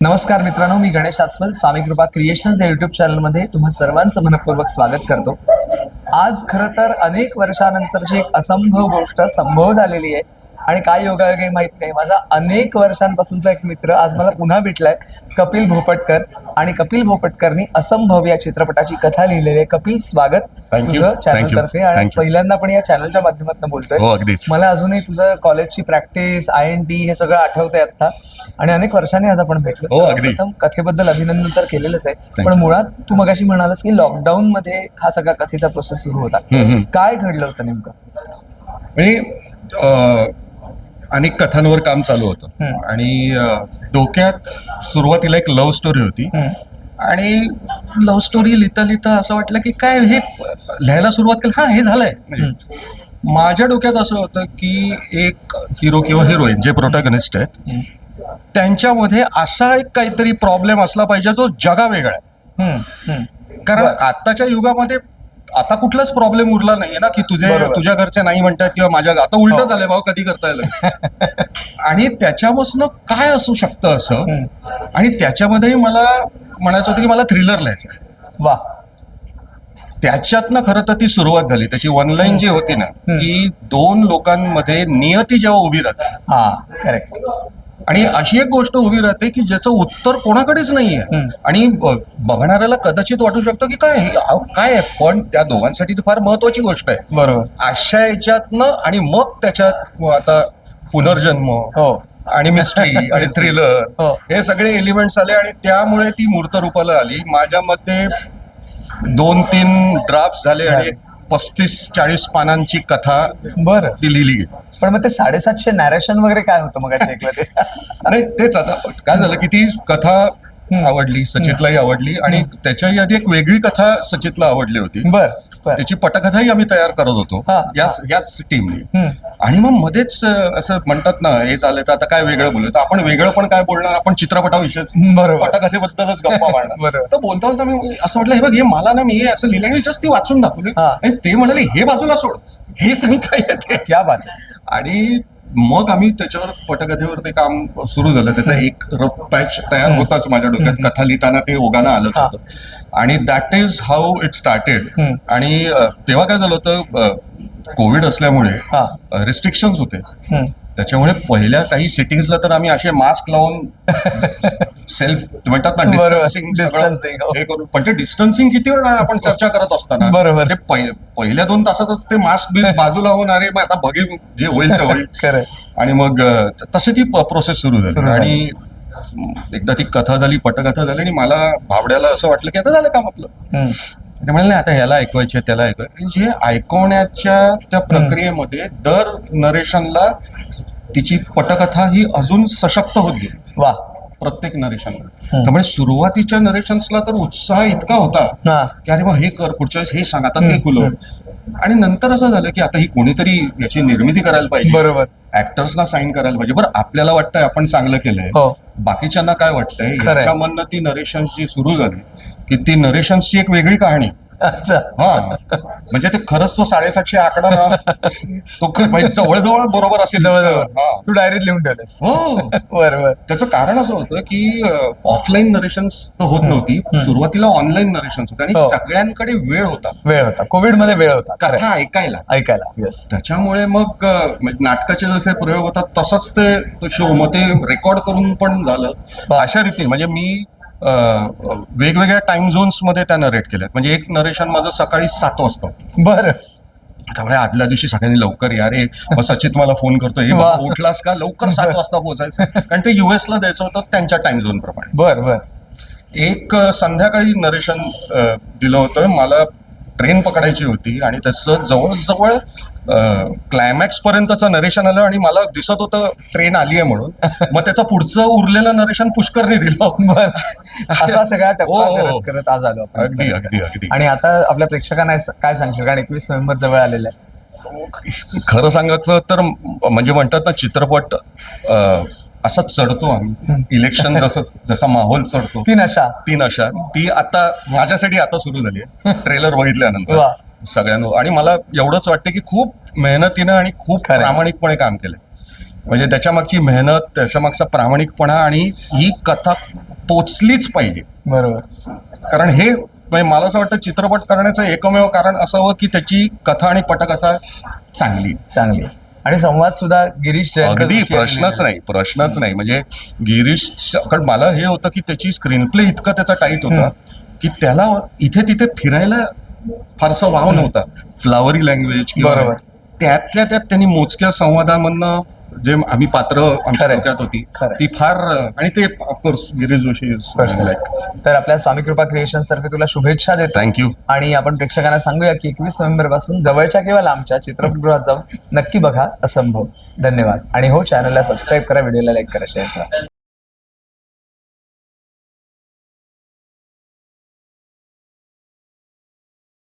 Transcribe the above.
नमस्कार मित्रांनो मी गणेश आचवल स्वामी कृपा क्रिएशन्स या युट्यूब चॅनलमध्ये तुम्हा सर्वांचं मनपूर्वक स्वागत करतो आज खरं तर अनेक वर्षानंतरची एक असंभव गोष्ट संभव झालेली आहे आणि काय योगायोग आहे माहीत नाही माझा अनेक वर्षांपासूनचा एक मित्र आज मला पुन्हा भेटलाय कपिल भोपटकर आणि कपिल भोपटकरनी असंभव या चित्रपटाची कथा लिहिलेली आहे कपिल स्वागत. तुझं चॅनल Thank you. तर्फे आणि. पहिल्यांदा आपण या चॅनलच्या माध्यमातून बोलतोय हो. मला अजूनही तुझं कॉलेजची प्रॅक्टिस आय एन टी हे सगळं आठवतंय आता आणि अनेक वर्षांनी आज आपण भेटलो हो, अगदी. सर्वप्रथम कथेबद्दल अभिनंदन तर केलेलंच आहे. पण मुळात तू मगाशी म्हणालास की लॉकडाऊन मध्ये हा सगळा कथेचा प्रोसेस सुरू होता हम्म. काय घडलं होतं नेमकं म्हणजे अं, अनेक कथांवर काम चालू होतं हम्म. आणि अं, डोक्यात सुरुवातीला एक लव्ह स्टोरी होती हम्म. आणि लव्ह स्टोरी लिहिता लिहिता असं वाटलं की काय हे लिहायला सुरुवात केली हा हे झालंय म्हणजे माझ्या डोक्यात असं होतं की एक हिरो किंवा हिरोईन जे प्रोटॅगनिस्ट आहेत त्यांच्यामध्ये असा एक काहीतरी प्रॉब्लेम असला पाहिजे जो जगा वेगळा आहे. कारण आताच्या युगामध्ये आता कुठलाच प्रॉब्लेम उरला नाहीये ना की तुझे. तुझ्या घरचे नाही म्हणतात किंवा माझ्या आता उलट झालंय भाऊ कधी करता येईल आणि त्याच्यापासून काय असू शकतं असं? आणि त्याच्यामध्येही मला म्हणायचं होतं की मला थ्रिलर लिहायचं वा. त्याच्यातनं खरं तर ती सुरुवात झाली. त्याची वन लाईन जी होती ना की दोन लोकांमध्ये नियती जेव्हा उभी राहते हा करेक्ट आणि अशी एक गोष्ट उभी राहते की ज्याचं उत्तर कोणाकडेच नाहीये. आणि बघणाऱ्याला कदाचित वाटू शकतं की काय काय आहे? पण त्या दोघांसाठी ती फार महत्वाची गोष्ट आहे. बरोबर. अशा याच्यातनं आणि मग त्याच्यात आता पुनर्जन्म हो. आणि मिस्ट्री आणि थ्रिलर हो. हे सगळे एलिमेंट्स आले आणि त्यामुळे ती मूर्त रूपाला आली. माझ्या मते दोन तीन ड्राफ्ट झाले आणि पस्तीस चाळीस पानांची कथा बरं. ती लिहिली गेली. पण मग ते साडेसातशे नॅरेशन वगैरे काय होतं मग ऐकलं ते? नाही तेच आता काय झालं की ती कथा आवडली सचितलाही आवडली आणि त्याच्याही आधी एक वेगळी कथा सचितला आवडली होती. बर त्याची पटकथाही आम्ही तयार करत होतो याच याच टीमने. आणि मग मध्येच असं म्हणतात ना हे झालं तर आता काय वेगळं बोलू? तर आपण वेगळं पण काय बोलणार? आपण चित्रपटाविषयीच बरोबर. पटकथेबद्दलच गप्पा मारणार. तर बोलता बोलता मी असं म्हटलं हे बघ हे मला ना मी हे असं लिहिलं आणि जस्ट ती वाचून दाखवली. आणि ते म्हणाले हे बाजूला सोड. हे सांग काय आहे ते? क्या बात. आणि मग आम्ही त्याच्यावर पटकथेवर ते काम सुरू झालं त्याचा एक रफ पॅच तयार होताच माझ्या डोक्यात कथा लिहिताना ते ओगानं आलंच. होतं आणि that is how it started. आणि तेव्हा काय झालं होतं कोविड असल्यामुळे. रिस्ट्रिक्शन होते. त्याच्यामुळे पहिल्या काही सिटिंग्सला तर आम्ही असे मास्क लावून सेल्फ म्हणतात ना. डिस्टन्सिंग हो. हे करून पण ते डिस्टन्सिंग किती वेळ आपण चर्चा करत असताना बरोबर. ते पहि- पहिल्या दोन तासातच ते मास्क बीस बाजूला होऊन अरे मग आता बघेन जे होईल ते होईल. आणि मग अ, त- प्रोसेस सुरू झाली. आणि एकदा ती कथा झाली पटकथा झाली आणि मला भावड्याला असं वाटलं की आता झालं काम आपलं. ते म्हणाले नाही आता ह्याला ऐकवायचे त्याला ऐकवायचे जे ऐकवण्याच्या त्या प्रक्रियेमध्ये दर नरेशनला तिची पटकथा ही अजून सशक्त होत गेली. वा. प्रत्येक नरेशनला त्यामुळे सुरुवातीच्या नरेशन्सला तर उत्साह इतका होता की अरे मग हे कर पुढच्या वेळेस हे सांग आता ते खुलव आणि नंतर असं झालं की आता ही कोणीतरी याची निर्मिती करायला पाहिजे. बरोबर. ऍक्टर्सना साईन करायला पाहिजे. बरं आपल्याला वाटतंय आपण चांगलं केलंय. हो. बाकीच्यांना काय वाटतंय. याच्यामधनं ती नरेशन्स जी सुरू झाली की ती नरेशन्सची एक वेगळी कहाणी. अच्छा हा. म्हणजे ते खरंच तो साडेसातशे आकडा ना तो ख- म्हणजे जवळजवळ बरोबर असेल. जवळजवळ. हा. तू डायरीत लिहून ठेवलंस हो. बरोबर. त्याचं कारण असं होतं की ऑफलाईन नरेशन्स तर होत नव्हती. सुरुवातीला ऑनलाईन नरेशन्स होते आणि हो. सगळ्यांकडे वेळ होता. वेळ होता. कोविडमध्ये वेळ होता. खरंय. कथा ऐकायला. ऐकायला येस त्याच्यामुळे मग अ, म्हणजे नाटकाचे जसे प्रयोग होतात तसंच ते शो मग ते रेकॉर्ड करून पण झालं. अशा रीतीने. म्हणजे मी वेगवेगळ्या टाइम झोन्समध्ये त्या नरेट केल्यात म्हणजे एक नरेशन माझं सकाळी सात वाजता. बर. त्यामुळे आदल्या दिवशी सगळ्यांनी लवकर या रे. सचित मला फोन करतो हे वा. बाबा, उठलास का? लवकर सात वाजता पोहोचायचं. कारण ते युएस ला द्यायचं होतं त्यांच्या टाइम झोन प्रमाणे. बर बर. एक संध्याकाळी नरेशन दिलं होतं. मला ट्रेन पकडायची होती आणि त्याचं जवळजवळ क्लायमॅक्स पर्यंतचं नरेशन आलं आणि मला दिसत होतं ट्रेन आली आहे म्हणून. मग त्याचं पुढचं उरलेलं नरेशन पुष्करने दिलं. बर. असा सगळा हो, हो. करत आज आलो अगदी अगदी अगदी. आणि आता आपल्या प्रेक्षकांना काय सांगशील? कारण एकवीस नोव्हेंबर जवळ आलेलं आहे. खरं सांगायचं तर म्हणजे म्हणतात ना चित्रपट असा चढतो आम्ही. इलेक्शन जसं जसा माहोल चढतो. ती नशा ती नशा ती आता माझ्यासाठी आता सुरू झाली आहे. ट्रेलर बघितल्यानंतर. सगळ्यांना. आणि मला एवढंच वाटतं की खूप मेहनतीनं आणि खूप. प्रामाणिकपणे काम केलंय. म्हणजे त्याच्या मागची मेहनत त्याच्या मागचा प्रामाणिकपणा आणि ही कथा पोचलीच पाहिजे. बरोबर. कारण हे म्हणजे मला असं वाटतं चित्रपट करण्याचं एकमेव कारण असावं की त्याची कथा आणि पटकथा चांगली चांगली आणि संवाद सुद्धा गिरीश अगदी प्रश्नच. नाही प्रश्नच नाही. म्हणजे गिरीश कारण मला हे होतं की त्याची स्क्रीन प्ले इतका त्याचा टाईट होता की त्याला इथे तिथे फिरायला फारसा वाव नव्हता. फ्लावरी लँग्वेज किंवा बरोबर. त्यातल्या त्यात त्यांनी मोजक्या संवादामधनं जे आम्ही पात्र आमच्या खरंय. डोक्यात होती खरंय. ती फार आणि ते ऑफकोर्स गिरीश जोशी. तर आपल्या स्वामी कृपा क्रिएशन्स तर्फे तुला शुभेच्छा देतो थँक्यू आणि आपण प्रेक्षकांना सांगूया की एकवीस नोव्हेंबरपासून जवळच्या किंवा लांबच्या चित्रपटगृहात जाऊन नक्की बघा असंभव धन्यवाद आणि हो चॅनलला सबस्क्राईब करा व्हिडिओला लाईक करा शेअर करा